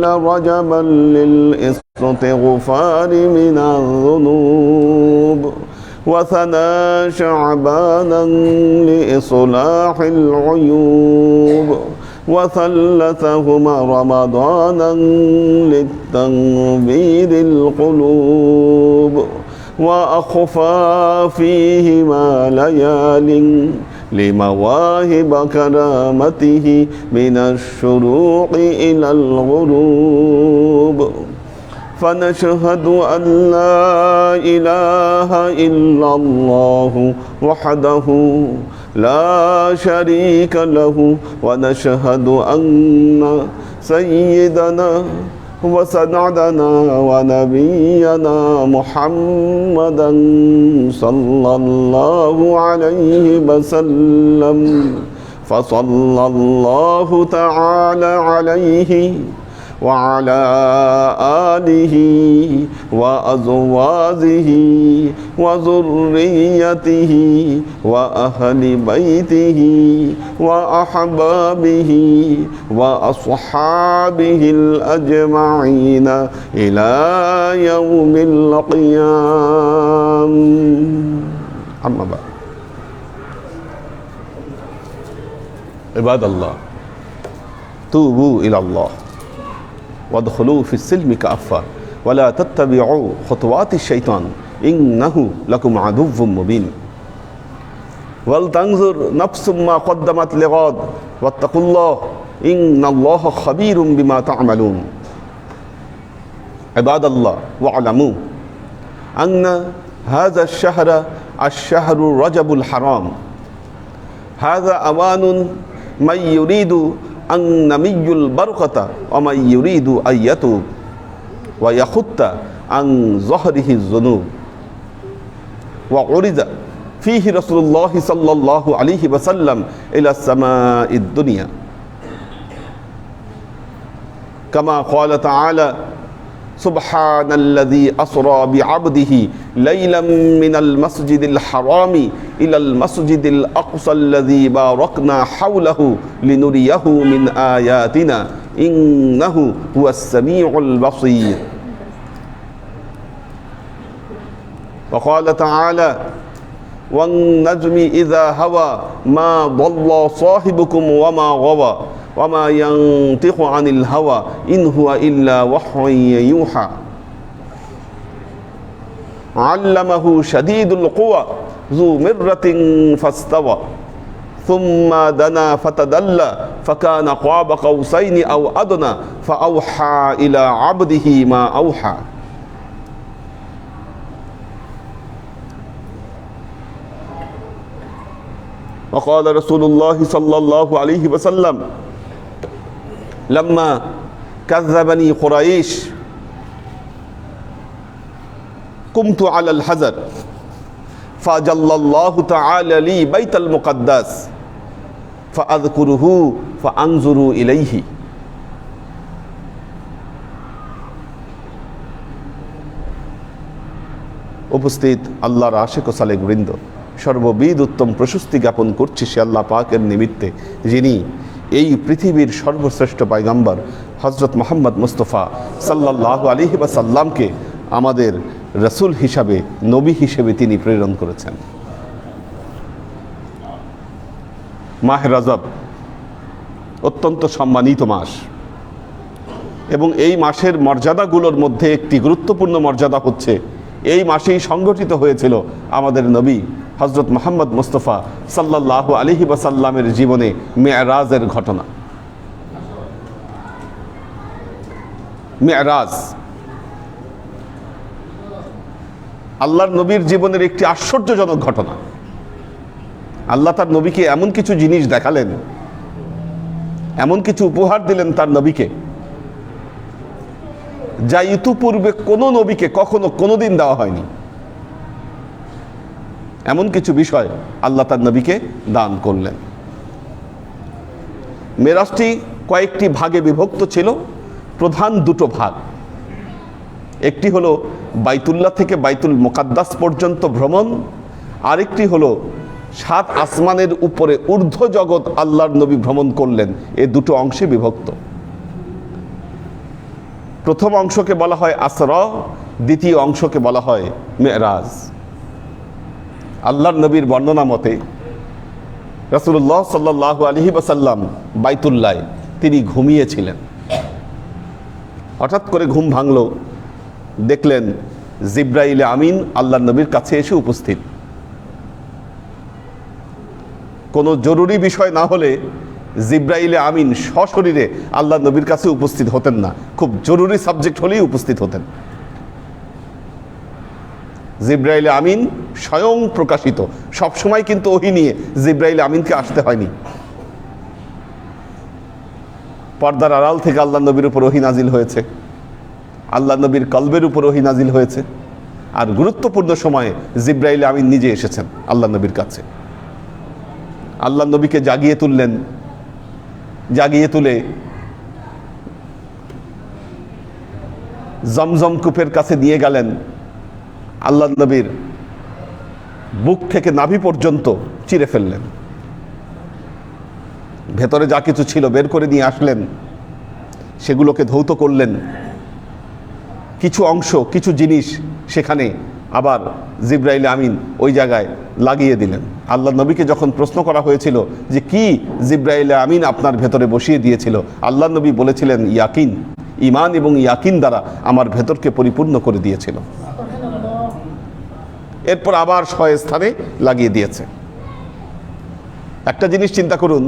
رجبا للاستغفار من الذنوب وثنى شعبانا لإصلاح العيوب وثلثهما رمضانا للتنبير القلوب وأخفى فيهما ليال لمواهب كرامته من الشروق إلى الغروب. فنشهد أن لا إله إلا الله وحده لا شريك له ونشهد أن سيدنا وسندنا ونبينا محمدا صلى الله عليه وسلم. فصلى الله تعالى عليه وعلى آله وأزواجه وذريته وأهل بيته وأحبابه وأصحابه الأجمعين إلى يوم القيام. أما بعد. عباد الله توبوا إلى الله. وادخلوا في السلم كأفة. ولا تتبعوا خطوات الشيطان. إنه لكم عدو مبين. ولتنظر نفس ما قدمت لغد واتقوا الله. إن الله خبير بما تعملون. عباد الله واعلموا أن هذا الشهر الشهر رجب الحرام. هذا أوان من يريد أن نمي البرقة ومن يريد أن يتوب ويخط عن ظهره الذنوب وعرض فيه رسول الله صلى الله عليه وسلم إلى السماء الدنيا كما قال تعالى سبحان الذي أسرى بعبده ليلا من المسجد الحرام إلى المسجد الأقصى الذي باركنا حوله لنريه من آياتنا إنه هو السميع البصير وقال تعالى والنجم إذا هوى ما ضل صاحبكم وما غوى وما ينطق عن الهوى إن هو إلا وحي يوحى. علمه شديد القوى ذو مرة فاستوى. ثم دنا فتدلى فكان قاب قوسين أو أدنى فأوحى إلى عبده ما أوحى. وقال رسول الله صلى الله عليه وسلم لما كذبني قريش قمت على الحذر فجل الله تعالى لي بيت المقدس ফাদকুরুহু ফাংজুরু ইলাইহি। উপস্থিত আল্লাহর আশেক ও সালেক বৃন্দ সর্ববিদ উত্তম প্রশস্তি জ্ঞাপন করছি সে আল্লাহ পাকের নিমিত্তে, যিনি এই পৃথিবীর সর্বশ্রেষ্ঠ পায়গাম্বার হজরত মোহাম্মদ মুস্তফা সাল্লাহ আলিহি বা সাল্লামকে আমাদের রসুল হিসাবে, নবী হিসেবে তিনি প্রেরণ করেছেন। মাহ রজব, অত্যন্ত সম্মানিত মাস। এবং এই মাসের মর্যাদাগুলোর মধ্যে একটি গুরুত্বপূর্ণ মর্যাদা হচ্ছে এই মাসেই সংগঠিত হয়েছিল আমাদের নবী হজরত মোহাম্মদ মুস্তফা সাল্লাহ আলিহি বাসাল্লামের জীবনে মেয়ারাজের ঘটনা। মেয়ারাজ। আল্লাহর নবীর জীবনের একটি আশ্চর্যজনক ঘটনা। আল্লাহ তার নবীকে এমন কিছু জিনিস দেখালেন, এমন কিছু উপহার দিলেন তার নবীকে। যা ইতুপূর্বে কোনো নবীকে কখনো কোনোদিন দেওয়া হয়নি। এমন কিছু বিষয় আল্লাহ তার নবীকে দান করলেন। মেরাজটি কয়েকটি ভাগে বিভক্ত ছিল। প্রধান দুটো ভাগ। একটি হলো বাইতুল্লাহ থেকে বাইতুল মোকাদ্দাস পর্যন্ত ভ্রমণ। আরেকটি হলো সাত আসমানের উপরে ঊর্ধ্ব জগৎ আল্লাহর নবী ভ্রমণ করলেন। এ দুটো অংশে বিভক্ত। প্রথম অংশকে বলা হয় আসর, দ্বিতীয় অংশকে বলা হয় মেরাজ। আল্লাহর নবীর বর্ণনা মতে রসুল্লাহ সাল্লাহ আলহি বাসাল্লাম বাইতুল্লায় তিনি ঘুমিয়েছিলেন। হঠাৎ করে ঘুম ভাঙল। দেখলেন জিব্রাইলে আমিন আল্লাহ নবীর কাছে এসে উপস্থিত। কোনো জরুরি বিষয় না হলে জিব্রাইলে আমিন সশরীরে আল্লাহ নবীর কাছে উপস্থিত হতেন না। খুব জরুরি সাবজেক্ট হলেই উপস্থিত হতেন। জিব্রাইলে আমিন স্বয়ং প্রকাশিত। সবসময় কিন্তু ওহি নিয়ে জিব্রাইলে আমিনকে আসতে হয়নি। পর্দার আড়াল থেকে আল্লাহ নবীর উপর ওহি নাজিল হয়েছে। আল্লাহ নবীর কলবের উপর ওহি নাজিল হয়েছে। আর গুরুত্বপূর্ণ সময়ে জিব্রাইলে আমিন নিজে এসেছেন আল্লাহ নবীর কাছে। আল্লাহ নবীকে জাগিয়ে তুললেন। জাগিয়ে তুলে। জমজম কূপের কাছে নিয়ে গেলেন আল্লাহ নবীর বুক থেকে নাভি পর্যন্ত চিরে ফেললেন। ভেতরে যা কিছু ছিল বের করে নিয়ে আসলেন, সেগুলোকে ধৌত করলেন। কিছু অংশ, কিছু জিনিস সেখানে আবার জিব্রাইল আমিন ওই জায়গায় লাগিয়ে দিলেন। আল্লাহ নবীকে যখন প্রশ্ন করা হয়েছিল যে কি জিব্রাইল আমিন আপনার ভেতরে বসিয়ে দিয়েছিল, আল্লাহ নবী বলেছিলেন, ইয়াকিন ইমান এবং ইয়াকিন দ্বারা আমার ভেতরকে পরিপূর্ণ করে দিয়েছিল। এরপর আবার ছয় স্থানে লাগিয়ে দিয়েছে। একটা জিনিস চিন্তা করুন,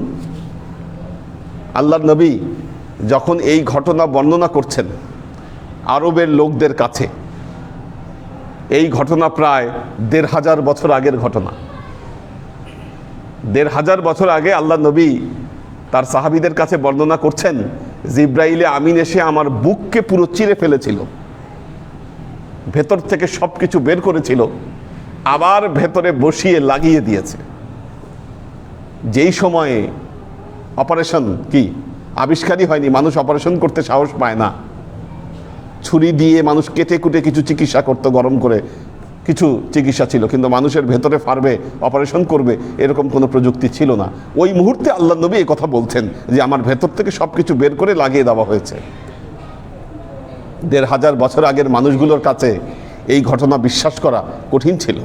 আল্লাহ নবী যখন এই ঘটনা বর্ণনা করছেন আরবের লোকদের কাছে এই ঘটনা প্রায় দেড় হাজার বছর আগের ঘটনা। দেড় হাজার বছর আগে আল্লাহ নবী তার সাহাবিদের কাছে বর্ণনা করছেন, জিব্রাইলে আমিন এসে আমার বুককে পুরো চিরে ফেলেছিল। ভেতর থেকে সব কিছু বের করেছিল, আবার ভেতরে বসিয়ে লাগিয়ে দিয়েছে। যেই সময়ে অপারেশন কি? আবিষ্কারই হয়নি, মানুষ অপারেশন করতে সাহস পায় না। ছুরি দিয়ে মানুষ কেটে কুটে কিছু চিকিৎসা করতো, গরম করে। কিছু চিকিৎসা ছিল, কিন্তু মানুষের ভেতরে ফারবে অপারেশন করবে, এরকম কোনো প্রযুক্তি ছিল না। ওই মুহূর্তে আল্লাহ নবী এই কথা বলছেন যে, আমার ভেতর থেকে সব কিছু বের করে লাগিয়ে দেওয়া হয়েছে। দেড় হাজার বছর আগের মানুষগুলোর কাছে এই ঘটনা বিশ্বাস করা কঠিন ছিল।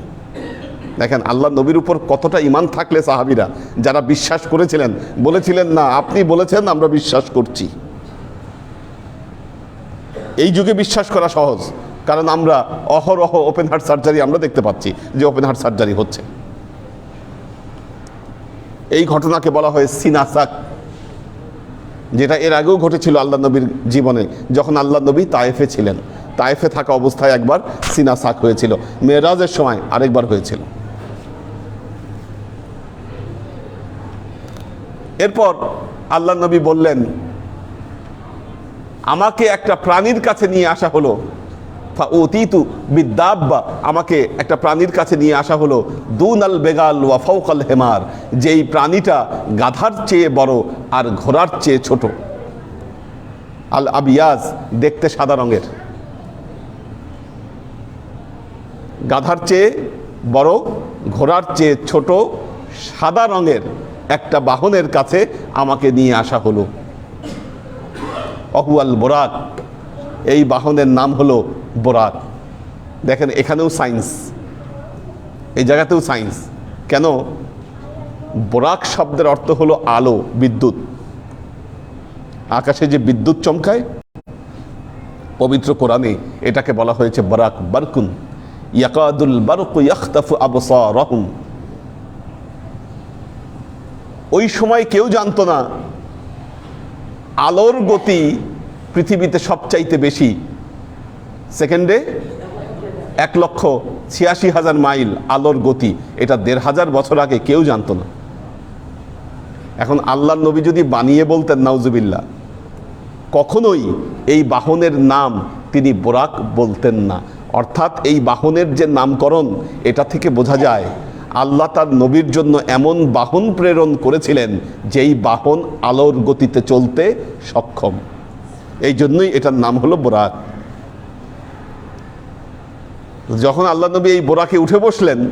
দেখেন, আল্লাহ নবীর উপর কতটা ইমান থাকলে সাহাবিরা, যারা বিশ্বাস করেছিলেন, বলেছিলেন, না, আপনি বলেছেন, আমরা বিশ্বাস করছি। এই যুগে বিশ্বাস করা সহজ। কারণ আমরা অহরহ ওপেন হার্ট সার্জারি আমরা দেখতে পাচ্ছি যে ওপেন হার্ট সার্জারি হচ্ছে। এই ঘটনাকে বলা হয় সিনাসাক, যেটা এর আগেও ঘটেছিল আল্লাহ নবীর জীবনে, যখন আল্লাহ নবী তায়েফে ছিলেন। তায়েফে থাকা অবস্থায় একবার সিনাসাক হয়েছিল। মেয়েরাজের সময় আরেকবার হয়েছিল। এরপর আল্লাহ নবী বললেন আমাকে একটা প্রাণীর কাছে নিয়ে আসা হলো। অতীতু বিদ্যাব্বা আমাকে একটা প্রাণীর কাছে নিয়ে আসা হলো। দুনাল বেগাল ওয়া ফৌকাল হেমার, যেই প্রাণীটা গাধার চেয়ে বড় আর ঘোড়ার চেয়ে ছোট। আল আবিয়াজ দেখতে সাদা রঙের। গাধার চেয়ে বড়, ঘোড়ার চেয়ে ছোট, সাদা রঙের একটা বাহনের কাছে আমাকে নিয়ে আসা হলো। অহুয়াল বোরাক। এই বাহনের নাম হলো বোরাক। দেখেন, এখানেও সায়েন্স এই জায়গাতেও সায়েন্স কেন? বোরাক শব্দের অর্থ হলো আলো, বিদ্যুৎ। আকাশে যে বিদ্যুৎ চমকায়, পবিত্র কোরআনে এটাকে বলা হয়েছে বরাক বারকুন। ইয়াকাদুল বারক ইয়াখতাফু আবসারহুম। ওই সময় কেউ জানতো না আলোর গতি পৃথিবীতে সবচাইতে বেশি। সেকেন্ডে এক লক্ষ ছিয়াশি হাজার মাইল আলোর গতি। এটা দেড় হাজার বছর আগে কেউ জানতো না। এখন আল্লাহ নবী যদি বানিয়ে বলতেন নাউজুবিল্লা কখনোই এই বাহনের নাম তিনি বোরাক বলতেন না। অর্থাৎ এই বাহনের যে নামকরণ, এটা থেকে বোঝা যায় আল্লাহ তার নবীর জন্য এমন বাহন প্রেরণ করেছিলেন যেই বাহন আলোর গতিতে চলতে সক্ষম। এই জন্যই এটার নাম হলো বোরাক। যখন আল্লাহ নবী এই বোরাকে উঠে বসলেন,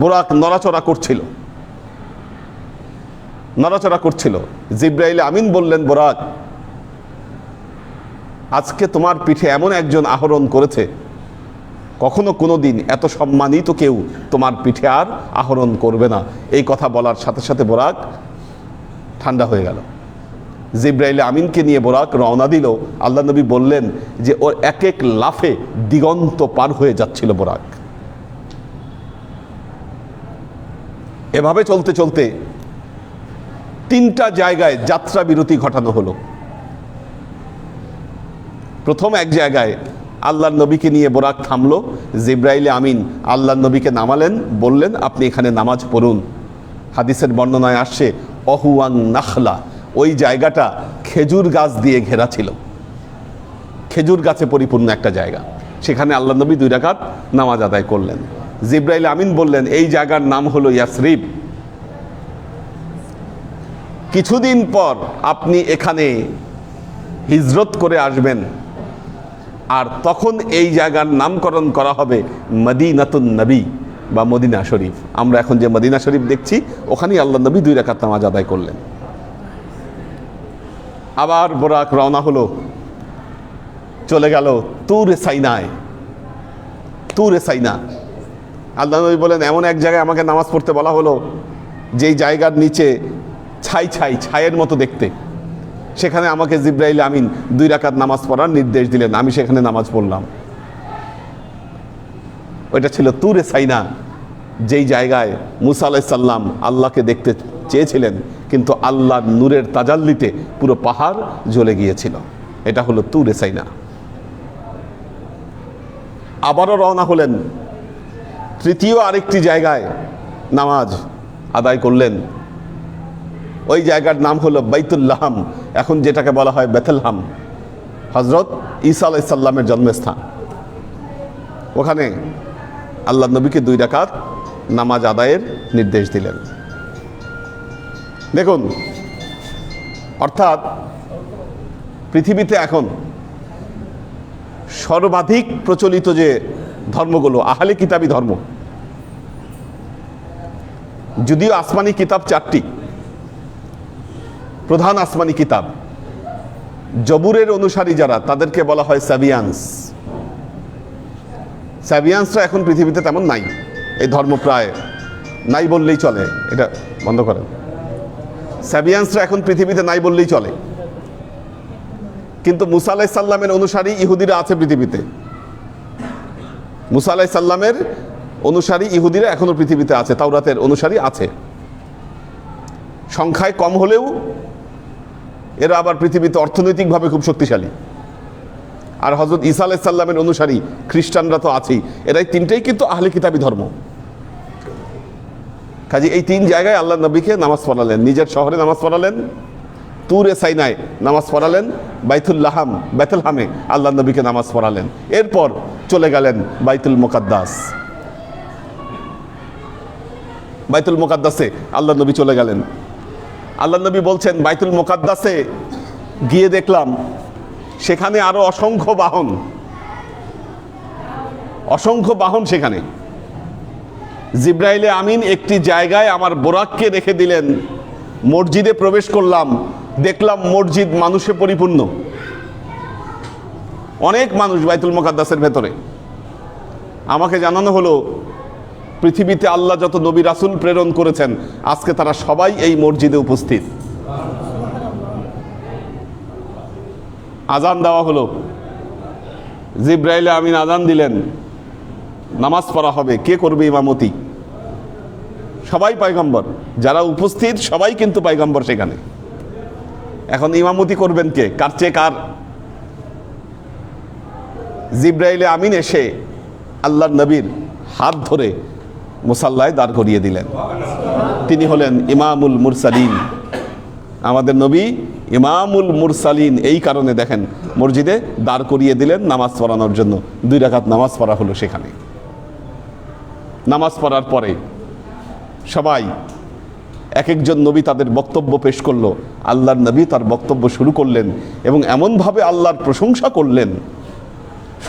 বোরাক নড়াচড়া করছিল। নড়াচড়া করছিল। জিব্রাইল আমিন বললেন, বোরাক, আজকে তোমার পিঠে এমন একজন আহরণ করেছে কখনো কোনো দিন এত সম্মানিত কেউ তোমার পিঠে আর আহরণ করবে না। এই কথা বলার সাথে সাথে বোরাক ঠান্ডা হয়ে গেল। জিব্রাইল আমিনকে নিয়ে বোরাক রওনা দিল। আল্লাহ নবী বললেন যে, ওর এক এক লাফে দিগন্ত পার হয়ে যাচ্ছিল বোরাক। এভাবে চলতে চলতে তিনটা জায়গায় যাত্রা বিরতি ঘটানো হলো। প্রথম এক জায়গায় আল্লাহর নবীকে নিয়ে বোরাক থামলো। জিব্রাইলে আমিন, আল্লাহর নবীকে নামালেন, বললেন, আপনি এখানে নামাজ পড়ুন। হাদিসের বর্ণনায় আসছে অহুয়াং নাখলা ওই জায়গাটা খেজুর গাছ দিয়ে ঘেরা ছিল। খেজুর গাছে পরিপূর্ণ একটা জায়গা। সেখানে আল্লাহ নবী দুই রাকাত নামাজ আদায় করলেন। জিব্রাইল আমিন বললেন, এই জায়গার নাম হলো ইয়াসরিব। কিছুদিন পর আপনি এখানে হিজরত করে আসবেন। আর তখন এই জায়গার নামকরণ করা হবে মদিনাতুন নবী বা মদিনা শরীফ। আমরা এখন যে মদিনা শরীফ দেখছি, ওখানেই আল্লাহ নবী দুই রাকাত নামাজ আদায় করলেন। আবার বোরাক রওনা হলো। চলে গেল তুরে সাইনায়। তুরে সাইনা। আল্লাহ নবী বলেন, এমন এক জায়গায় আমাকে নামাজ পড়তে বলা হলো, যেই জায়গার নিচে ছাই ছাই ছায়ের মতো দেখতে। সেখানে আমাকে জিব্রাইল আমিন দুই রাকাত নামাজ পড়ার নির্দেশ দিলেন, আমি সেখানে নামাজ পড়লাম। ওইটা ছিল তুরে সাইনা, যেই জায়গায় মুসা আলাইসাল্লাম আল্লাহকে দেখতে চেয়েছিলেন, কিন্তু আল্লাহর নূরের তাজাল্লিতে পুরো পাহাড় জ্বলে গিয়েছিল। এটা হলো তুরে সাইনা। আবারও রওনা হলেন। তৃতীয় আরেকটি জায়গায় নামাজ আদায় করলেন। ওই জায়গার নাম হলো বাইতুল্লাহাম। এখন যেটাকে বলা হয় বেথলহাম। হজরত ঈসা আলাইসাল্লামের জন্মস্থান। ওখানে আল্লাহ নবীকে দুই রাকাত নামাজ আদায়ের নির্দেশ দিলেন। দেখুন, অর্থাৎ পৃথিবীতে এখন সর্বাধিক প্রচলিত যে ধর্মগুলো, আহলে কিতাবি ধর্ম, যদিও আসমানি কিতাব চারটি প্রধান আসমানি কিতাব। জবুরের অনুসারী যারা, তাদেরকে বলা হয় সাবিয়ান্স সাবিয়ান্সরা এখন পৃথিবীতে তেমন নাই। এই ধর্ম প্রায় নাই বললেই চলে, এটা বন্ধ করেন। সাবিয়ান্সরা এখন পৃথিবীতে নাই বললেই চলে। কিন্তু মুসা আলাহ সাল্লামের অনুসারী ইহুদিরা আছে পৃথিবীতে। মুসা আলাহ সাল্লামের অনুসারী ইহুদিরা এখনও পৃথিবীতে আছে, তাওরাতের অনুসারী আছে। সংখ্যায় কম হলেও এরা আবার পৃথিবীতে অর্থনৈতিকভাবে খুব শক্তিশালী। আর হজরত ঈসা আলাইসাল্লামের অনুসারী, খ্রিস্টানরা তো আছেই। এরাই তিনটেই কিন্তু আহলে কিতাবি ধর্ম। কাজে এই তিন জায়গায় আল্লাহ নবীকে নামাজ পড়ালেন। নিজের শহরে নামাজ পড়ালেন, তুরে সাইনায় নামাজ পড়ালেন বাইতুল্লাহাম বেতলহামে আল্লাহ নবীকে নামাজ পড়ালেন। এরপর চলে গেলেন বাইতুল মোকাদ্দাস। বাইতুল মোকাদ্দাসে আল্লাহ নবী চলে গেলেন। আল্লাহ নবী বলছেন, বাইতুল মোকাদ্দাসে গিয়ে দেখলাম, সেখানে আরও অসংখ্য বাহন। অসংখ্য বাহন সেখানে। জিব্রাইলে আমিন একটি জায়গায় আমার বোরাককে রেখে দিলেন, মসজিদে প্রবেশ করলাম, দেখলাম মসজিদ মানুষে পরিপূর্ণ। অনেক মানুষ বাইতুল মোকাদ্দাসের ভেতরে। আমাকে জানানো হলো পৃথিবীতে আল্লাহ যত নবী রাসুল প্রেরণ করেছেন, আজকে তারা সবাই এই মসজিদে উপস্থিত। আজান দেওয়া হলো। জিব্রাইলে আমিন আজান দিলেন। নামাজ পড়া হবে। কে করবে ইমামতি? সবাই পায়গম্বর। যারা উপস্থিত, সবাই কিন্তু পায়গম্বর সেখানে। এখন ইমামতি করবেন কে? কার চেয়ে কার? জিব্রাইলে আমিন এসে আল্লাহ নবীর হাত ধরে মুসাল্লায় দাঁড় করিয়ে দিলেন। তিনি হলেন ইমামুল মুরসালিন। আমাদের নবী ইমামুল মুরসালিন এই কারণে দেখেন মসজিদে দাঁড় করিয়ে দিলেন নামাজ পড়ানোর জন্য। দুই রাখাত নামাজ পড়া হলো সেখানে। নামাজ পড়ার পরে সবাই এক একজন নবী তাদের বক্তব্য পেশ করল। আল্লাহর নবী তার বক্তব্য শুরু করলেন এবং এমনভাবে আল্লাহর প্রশংসা করলেন।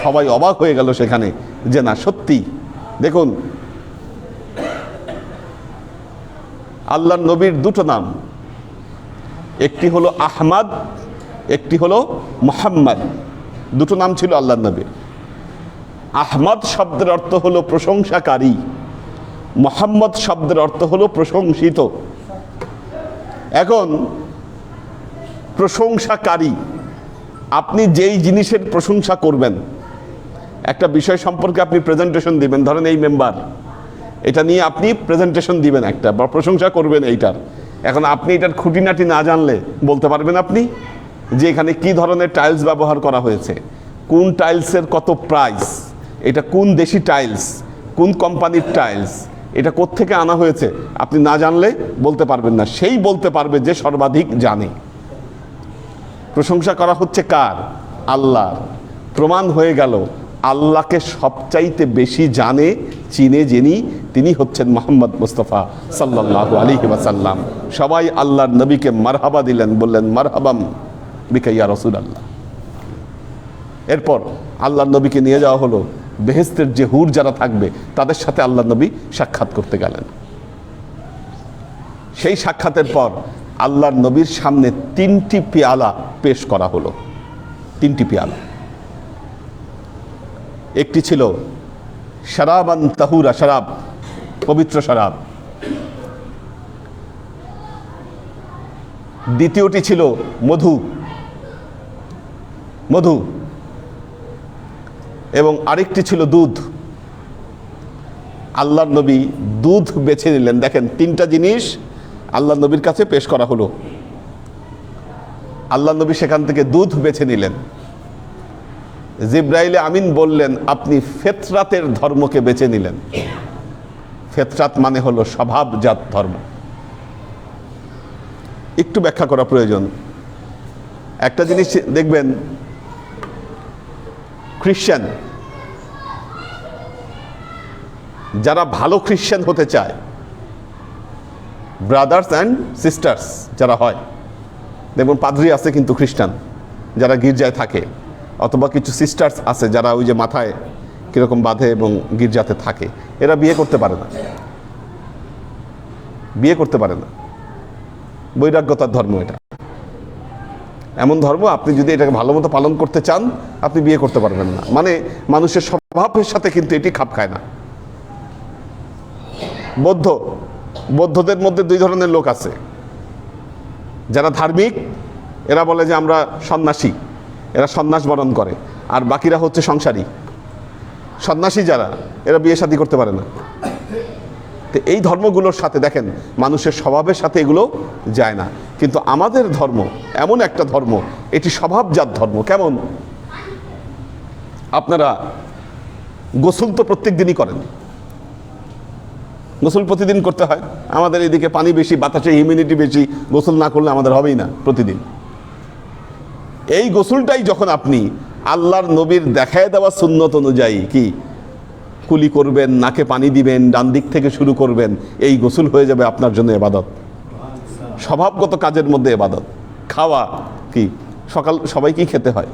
সবাই অবাক হয়ে গেল সেখানে যে না, সত্যি। দেখুন আল্লাহর নবীর দুটো নাম। একটি হলো আহমাদ, একটি হলো মোহাম্মদ। দুটো নাম ছিল আল্লাহ নবীর। আহমদ শব্দের অর্থ হলো প্রশংসাকারী। মোহাম্মদ শব্দের অর্থ হলো প্রশংসিত। এখন প্রশংসাকারী, আপনি যেই জিনিসের প্রশংসা করবেন, একটা বিষয় সম্পর্কে আপনি প্রেজেন্টেশন দিবেন। ধরেন এই মেম্বার এটা নিয়ে আপনি প্রেজেন্টেশন দিবেন একটা বা প্রশংসা করবেন এইটার। এখন আপনি এটার খুঁটিনাটি না জানলে বলতে পারবেন আপনি যে এখানে কি ধরনের টাইলস ব্যবহার করা হয়েছে, কোন টাইলসের কত প্রাইস এটা কোন দেশি টাইলস কোন কোম্পানির টাইলস এটা কোত্থেকে আনা হয়েছে, আপনি না জানলে বলতে পারবেন না। সেই বলতে পারবে যে সর্বাধিক জানে। প্রশংসা করা হচ্ছে কার? আল্লাহর। প্রমাণ হয়ে গেল আল্লাহকে সবচাইতে বেশি জানে, চিনে যিনি, তিনি হচ্ছেন মোহাম্মদ মুস্তফা সাল্লাহ আলী ওয়াসাল্লাম। সবাই আল্লাহর নবীকে মারহাবা দিলেন, বললেন, মারহাবাম বিকাইয়া রসুল আল্লাহ এরপর আল্লাহর নবীকে নিয়ে যাওয়া হলো। বেহেস্তের যে হুর যারা থাকবে, তাদের সাথে আল্লাহ নবী সাক্ষাৎ করতে গেলেন। সেই সাক্ষাতের পর আল্লাহর নবীর সামনে তিনটি পেয়ালা পেশ করা হলো। তিনটি পেয়ালা। একটি ছিল শারাবান তাহুরা, শারাব, পবিত্র শারাব। দ্বিতীয়টি ছিল মধু। মধু। এবং আরেকটি ছিল দুধ। আল্লাহর নবী দুধ বেছে নিলেন। দেখেন, তিনটা জিনিস আল্লাহ নবীর কাছে পেশ করা হলো। আল্লাহ নবী সেখান থেকে দুধ বেছে নিলেন। জিব্রাইলে আমিন বললেন, আপনি ফেতরাতের ধর্মকে বেছে নিলেন। ফেতরাত মানে হলো স্বভাবজাত ধর্ম। একটু ব্যাখ্যা করা প্রয়োজন। একটা জিনিস দেখবেন, খ্রিশ্চান, যারা ভালো খ্রিশ্চান হতে চায়, ব্রাদার্স অ্যান্ড সিস্টার্স যারা হয়, দেখুন পাদ্রি আছে কিন্তু খ্রিস্টান যারা গির্জায় থাকে। অথবা কিছু সিস্টার্স আছে যারা ওই যে মাথায় কীরকম বাঁধে এবং গির্জাতে থাকে, এরা বিয়ে করতে পারে না। বিয়ে করতে পারে না। বৈরাগ্যতার ধর্ম এটা। এমন ধর্ম আপনি যদি এটাকে ভালো মতো পালন করতে চান, আপনি বিয়ে করতে পারবেন না। মানে মানুষের স্বভাবের সাথে কিন্তু এটি খাপ খায় না। বৌদ্ধ, বৌদ্ধদের মধ্যে দুই ধরনের লোক আছে। যারা ধার্মিক, এরা বলে যে আমরা সন্ন্যাসী। এরা সন্ন্যাস বরণ করে, আর বাকিরা হচ্ছে সংসারী। সন্ন্যাসী যারা, এরা বিয়ে শাদী করতে পারে না। তো এই ধর্মগুলোর সাথে দেখেন, মানুষের স্বভাবের সাথে এগুলো যায় না। কিন্তু আমাদের ধর্ম, এমন একটা ধর্ম, এটি স্বভাবজাত ধর্ম। কেমন? আপনারা গোসল তো প্রত্যেক দিনই করেন। গোসল প্রতিদিন করতে হয়। আমাদের এদিকে পানি বেশি, বাতাসে হিউমিডিটি বেশি, গোসল না করলে আমাদের হবেই না প্রতিদিন। এই গোসলটাই যখন আপনি আল্লাহর নবীর দেখায় দেওয়া সুন্নত অনুযায়ী কি কুলি করবেন, নাকে পানি দিবেন, ডান দিক থেকে শুরু করবেন, এই গোসল হয়ে যাবে আপনার জন্য এবাদত। স্বভাবগত কাজের মধ্যে এবাদত। খাওয়া কি? সকাল সবাইকেই খেতে হয়?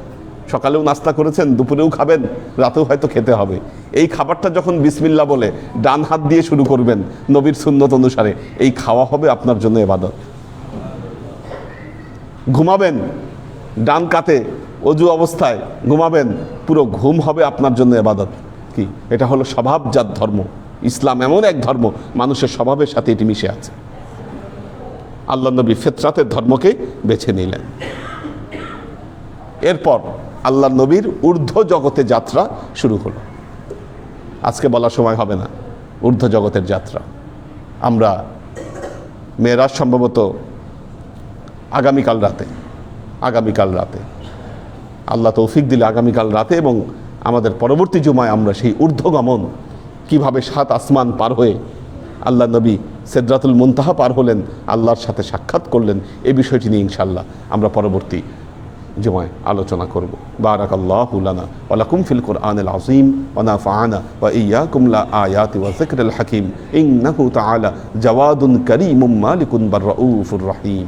সকালেও নাস্তা করেছেন, দুপুরেও খাবেন, রাতেও হয়তো খেতে হবে। এই খাবারটা যখন বিসমিল্লা বলে ডান হাত দিয়ে শুরু করবেন নবীর সুন্নত অনুসারে, এই খাওয়া হবে আপনার জন্য এবাদত। ঘুমাবেন ডান কাতে অজু অবস্থায় ঘুমাবেন, পুরো ঘুম হবে আপনার জন্য এবাদত। কি? এটা হলো স্বভাবজাত ধর্ম। ইসলাম এমন এক ধর্ম, মানুষের স্বভাবের সাথে এটি মিশে আছে। আল্লাহ নবী ফেতরাতের ধর্মকে বেছে নিলেন। এরপর আল্লাহ নবীর ঊর্ধ্ব জগতে যাত্রা শুরু হলো। আজকে বলার সময় হবে না। ঊর্ধ্ব জগতের যাত্রা। আমরা মেয়েরাজ সম্ভবত আগামীকাল রাতে আগামীকাল রাতে। আল্লাহ তৌফিক দিলে আগামীকাল রাতে এবং আমাদের পরবর্তী জুমায় আমরা সেই ঊর্ধ্বগমন কীভাবে সাত আসমান পার হয়ে আল্লাহ নবী সেদরাতুল মুনতাহা পার হলেন, আল্লাহর সাথে সাক্ষাৎ করলেন এই বিষয়টি নিয়ে ইনশাল্লাহ আমরা পরবর্তী জুমায় আলোচনা করব। বারাক আল্লাহ লানা ওয়ালাকুম ফিল কোরআনিল আযীম ওয়া নাফা'ানা ওয়া ইয়্যাকুম লা আয়াতি ওয়া যিকরিল হাকীম। ইন্নাহু তাআলা জাওয়াদুন কারীমুম মালিকুন বার রাউফুর রহিম।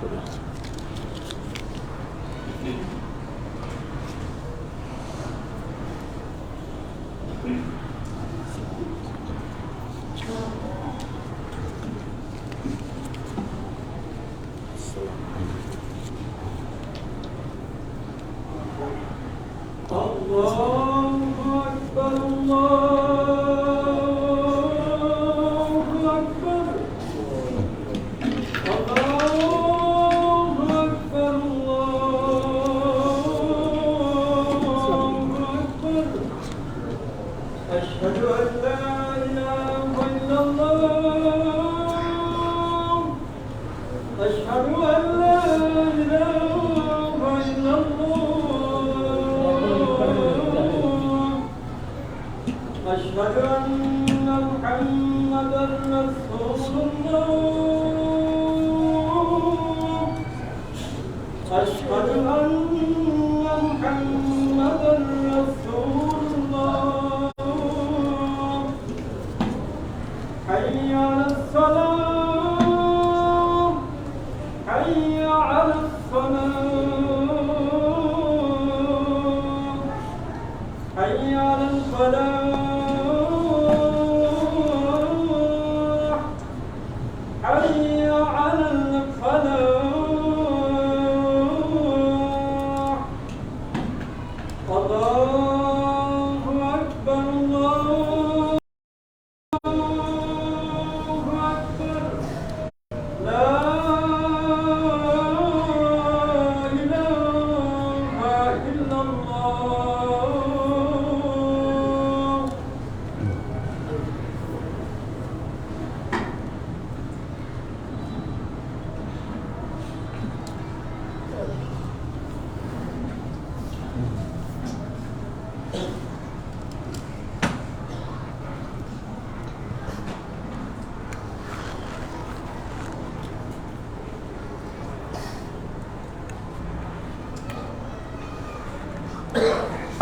これ。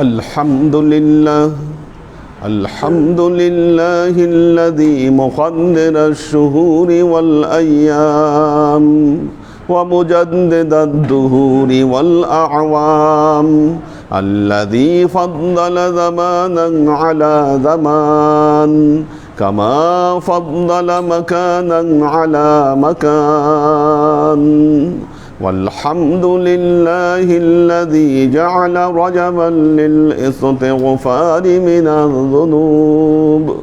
الحمد لله الحمد لله الذي مقدر الشهور والأيام ومجدد الدهور والأعوام الذي فضل زمانا على زمان كما فضل مكانا على مكان. والحمد لله الذي جعل رجبا للاستغفار من الذنوب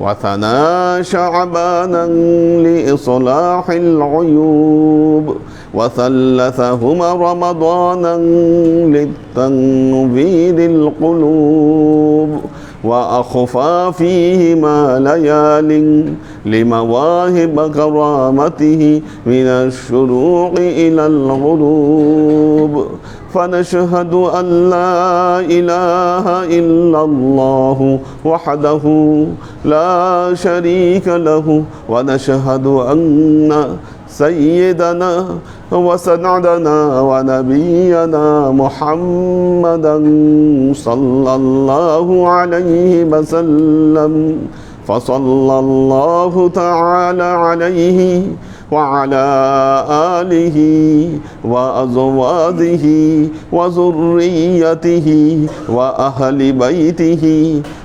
وثنى شعبانا لإصلاح العيوب وثلثهما رمضانا للتنوير القلوب وأخفى فيهما ليال لمواهب كرامته من الشروق إلى الغروب. فنشهد أن لا إله إلا الله وحده لا شريك له ونشهد أن سيدنا وسندنا ونبينا محمدا صلى الله عليه وسلم. فصلى الله تعالى عليه وعلى آله وأزواجه وذريته وأهل بيته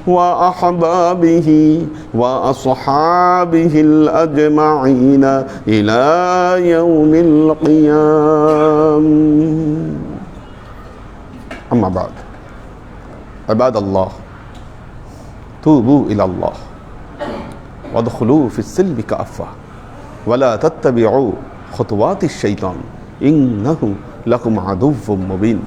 وأحبابه وأصحابه الأجمعين إلى يوم القيام. أما بعد عباد الله توبوا إلى الله وادخلوا في السلم كافة ولا تتبعوا خطوات الشيطان إنه لكم عدو مبين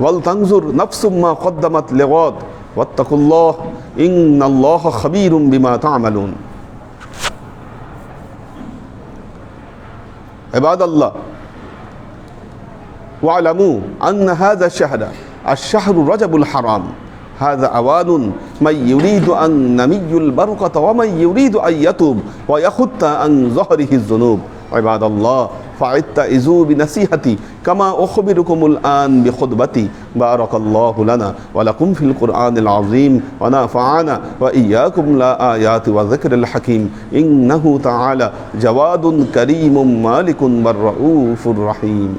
ولتنظر نفس ما قدمت لغد واتقوا الله إن الله خبير بما تعملون عباد الله واعلموا أن هذا الشهر الشهر رجب الحرام هذا أوان من يريد أن نمي البركة ومن يريد أن يتوب ويخط عن ظهره الذنوب عباد الله فاتعظوا بنصيحتي كما أخبركم الآن بخطبتي بارك الله لنا ولكم في القرآن العظيم ونافعنا وإياكم لا آيات وذكر الحكيم إنه تعالى جواد كريم مالك والرؤوف الرحيم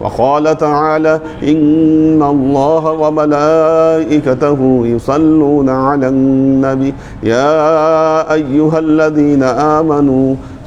وقال تعالى إن الله وملائكته يصلون على النبي يا أيها الذين آمنوا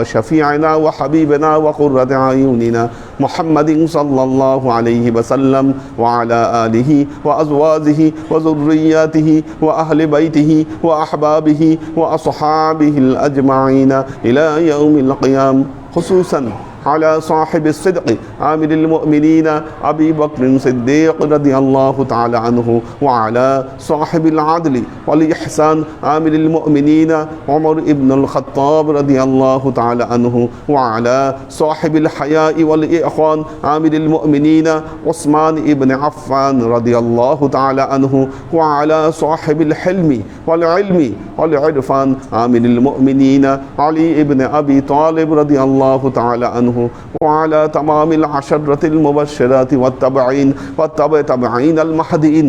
وشفيعنا وحبيبنا وقرة أعيننا محمد صلى الله عليه وسلم وعلى آله وأزواجه وذرياته وأهل بيته وأحبابه وأصحابه الأجمعين إلى يوم القيام خصوصا على صاحب الصدق عامل المؤمنين أبي بكر صديق رضي الله تعالى عنه وعلى صاحب العدل والإحسان عامل المؤمنين عمر بن الخطاب رضي الله تعالى عنه وعلى صاحب الحياء والإخوان عامل المؤمنين عثمان بن عفان رضي الله تعالى عنه وعلى صاحب الحلم والعلم والعرفان عامل المؤمنين علي بن أبي طالب رضي الله تعالى عنه وعلى تمام العشرة المبشرات والتبعين والتبع المهديين.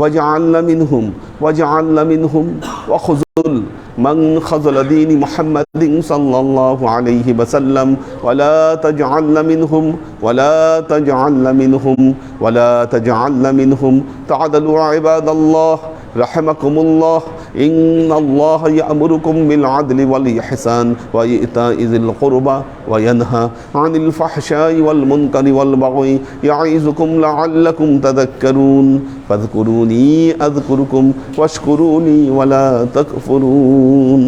واجعلنا منهم واجعلنا منهم. وخذل من خذل دين محمد صلى الله عليه وسلم. ولا تجعلنا منهم ولا تجعلنا منهم ولا تجعلنا منهم. تعدلوا عباد الله رحمكم الله إن الله يأمركم بالعدل والإحسان وإيتاء ذي القربى وينهى عن الفحشاء والمنكر والبغي يعظكم لعلكم تذكرون. فاذكروني أذكركم واشكروني ولا تكفرون.